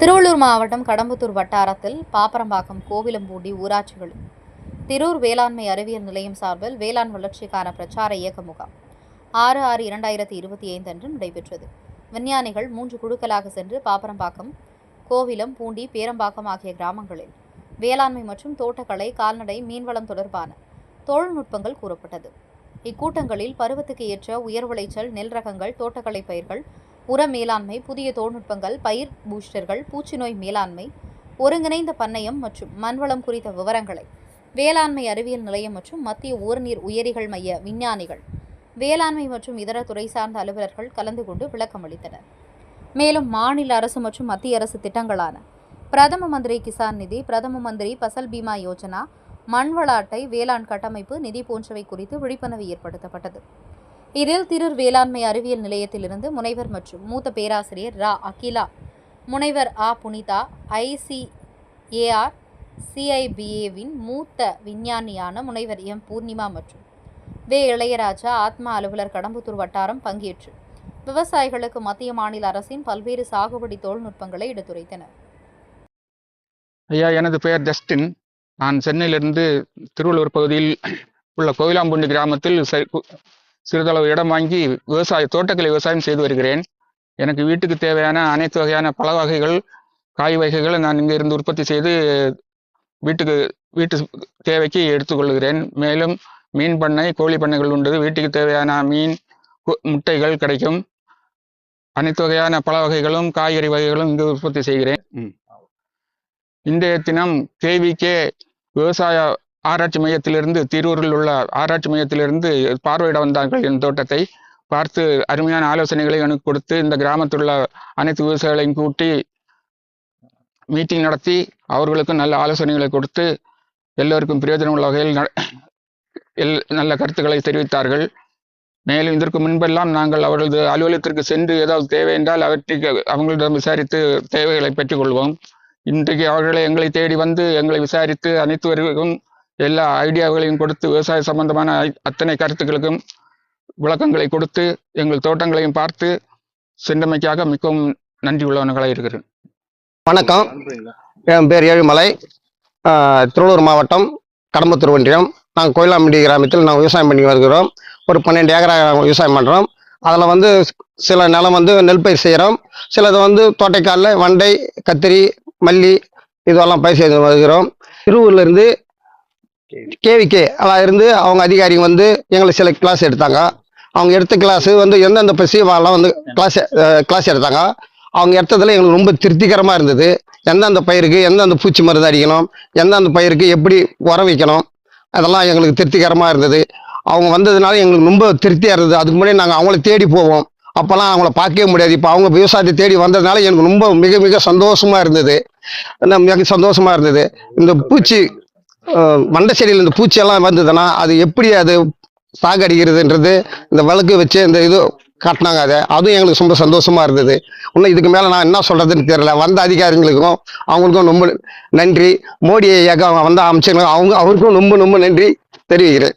திருவள்ளூர் மாவட்டம் கடம்பத்தூர் வட்டாரத்தில் பாப்பரம்பாக்கம் கோவிலம்பூண்டி ஊராட்சிகள் திரூர் வேளாண்மை அறிவியல் நிலையம் சார்பில் வேளாண் வளர்ச்சிக்கான பிரச்சார இயக்க முகாம். ஆறு ஆறு இரண்டாயிரத்தி இருபத்தி ஐந்து அன்று நடைபெற்றது. விஞ்ஞானிகள் மூன்று குழுக்களாக சென்று பாப்பரம்பாக்கம் கோவிலம் பூண்டி பேரம்பாக்கம் ஆகிய கிராமங்களில் வேளாண்மை மற்றும் தோட்டக்கலை கால்நடை மீன்வளம் தொடர்பான தொழில்நுட்பங்கள் கூறப்பட்டது. இக்கூட்டங்களில் பருவத்துக்கு ஏற்ற உயர் விளைச்சல் நெல் ரகங்கள் தோட்டக்கலை பயிர்கள் உர மேலாண்மை புதிய தொழில்நுட்பங்கள் பயிர் பூஸ்டர்கள் பூச்சிநோய் மேலாண்மை ஒருங்கிணைந்த பண்ணையம் மற்றும் மண்வளம் குறித்த விவரங்களை வேளாண்மை அறிவியல் நிலையம் மற்றும் மத்திய ஊர்நீர் உயரிகள் மைய விஞ்ஞானிகள் வேளாண்மை மற்றும் இதர துறை சார்ந்த அலுவலர்கள் கலந்து கொண்டு விளக்கம் அளித்தனர். மேலும் மாநில அரசு மற்றும் மத்திய அரசு திட்டங்களான பிரதம மந்திரி கிசான் நிதி பிரதம மந்திரி பசல் பீமா யோஜனா மண்வள அட்டை வேளாண் கட்டமைப்பு நிதி போன்றவை குறித்து விழிப்புணர்வு ஏற்படுத்தப்பட்டது. இதில் திருர் வேளாண்மை அறிவியல் நிலையத்திலிருந்து முனைவர் மற்றும் மூத்த பேராசிரியர் ரா. அகிலா முனைவர் ஆ. புனிதா ஐசிஏஆர் சிஐபிஏவின் மூத்த விஞ்ஞானியான முனைவர் எம். பூர்ணிமா மற்றும் வே. இளையராஜா ஆத்மா அலுவலர் கடம்புத்தூர் வட்டாரம் பங்கேற்று விவசாயிகளுக்கு மத்திய மாநில அரசின் பல்வேறு சாகுபடி தொழில்நுட்பங்களை எடுத்துரைத்தனர். ஐயா எனது பெயர் ஜஸ்டின். நான் சென்னையிலிருந்து திருவள்ளூர் பகுதியில் உள்ள கோவிலாம்பூண்டி கிராமத்தில் சிறிதளவு இடம் வாங்கி விவசாய தோட்டக்கலை விவசாயம் செய்து வருகிறேன். எனக்கு வீட்டுக்கு தேவையான அனைத்து வகையான பழ வகைகள் காய் வகைகளை நான் இங்கே இருந்து உற்பத்தி செய்து வீட்டுக்கு வீட்டு தேவைக்கு எடுத்துக்கொள்கிறேன். மேலும் மீன் பண்ணை கோழி பண்ணைகள் உண்டு. வீட்டுக்கு தேவையான மீன் முட்டைகள் கிடைக்கும். அனைத்து வகையான பழ வகைகளும் காய்கறி வகைகளும் இங்கு உற்பத்தி செய்கிறேன். இன்றைய தினம் கேவிகே விவசாய ஆராய்ச்சி மையத்திலிருந்து திருவூரில் உள்ள ஆராய்ச்சி மையத்திலிருந்து பார்வையிட வந்தார்கள் என் தோட்டத்தை பார்த்து அருமையான ஆலோசனைகளை எனக்கு கொடுத்து இந்த கிராமத்தில் உள்ள அனைத்து விவசாயிகளையும் கூட்டி மீட்டிங் நடத்தி அவர்களுக்கும் நல்ல ஆலோசனைகளை கொடுத்து எல்லோருக்கும் பிரயோஜனம் உள்ள வகையில் ந- எல் நல்ல கருத்துக்களை தெரிவித்தார்கள். மேலும் இதற்கு முன்பெல்லாம் நாங்கள் அவர்களது அலுவலகத்திற்கு சென்று ஏதாவது தேவை என்றால் அவற்றுக்கு அவங்களிடம் விசாரித்து தேவைகளை பெற்றுக்கொள்வோம். இன்றைக்கு அவர்களை எங்களை தேடி வந்து எங்களை விசாரித்து அனைத்துவருக்கும் எல்லா ஐடியாக்களையும் கொடுத்து விவசாய சம்பந்தமான அத்தனை கருத்துக்களுக்கும் விளக்கங்களை கொடுத்து எங்கள் தோட்டங்களையும் பார்த்து சென்றமைக்காக மிகவும் நன்றி உள்ளவர்களாக இருக்கிறேன். வணக்கம். என் பேர் ஏழுமலை. திருவள்ளூர் மாவட்டம் கடம்பத்தூர் ஒன்றியம் நாங்கள் கோயிலாம்பட்டி கிராமத்தில் நாங்கள் விவசாயம் பண்ணி வருகிறோம். ஒரு பன்னெண்டு ஏக்கரா விவசாயம் பண்ணுறோம் அதில் வந்து சில நிலம் வந்து நெல் பயிர் செய்கிறோம் சிலது வந்து தோட்டைக்காலில் வண்டை கத்திரி மல்லி இதெல்லாம் பயிர் செய்து வருகிறோம். திருவூர்லேருந்து கேவிகே எல்லாம் இருந்து அவங்க அதிகாரிங்க வந்து எங்களை சில கிளாஸ் எடுத்தாங்க. அவங்க எடுத்த கிளாஸ் வந்து எந்தெந்த பசிவாலாம் வந்து கிளாஸ் கிளாஸ் எடுத்தாங்க. அவங்க எடுத்ததுல எங்களுக்கு ரொம்ப திருப்திகரமாக இருந்தது. எந்தெந்த பயிருக்கு எந்தெந்த பூச்சி மருந்து அடிக்கணும் எந்தெந்த பயிருக்கு எப்படி உரம் வைக்கணும் அதெல்லாம் எங்களுக்கு திருப்திகரமாக இருந்தது. அவங்க வந்ததுனால எங்களுக்கு ரொம்ப திருப்தியாக இருந்தது. அதுக்கு முன்னாடி நாங்கள் அவங்கள தேடி போவோம். அப்போல்லாம் அவங்கள பார்க்கவே முடியாது. இப்போ அவங்க விவசாயத்தை தேடி வந்ததுனால எனக்கு ரொம்ப மிக மிக சந்தோஷமாக இருந்தது. மிக சந்தோஷமாக இருந்தது. இந்த பூச்சி மண்டை செடியில் இந்த பூச்சியெல்லாம் வந்ததுன்னா அது எப்படி அது சாகடிக்கிறதுன்றது இந்த விளக்கு வச்சு இந்த இது காட்டினாங்க அதை. அதுவும் எங்களுக்கு ரொம்ப சந்தோஷமா இருந்தது. இன்னும் இதுக்கு மேலே நான் என்ன சொல்றதுன்னு தெரியல. வந்த அதிகாரிகளுக்கும் அவங்களுக்கும் ரொம்ப நன்றி. மோடி ஐயாக்கு அவங்க வந்த அமைச்சர்களும் அவங்க அவருக்கும் ரொம்ப ரொம்ப நன்றி தெரிவிக்கிறேன்.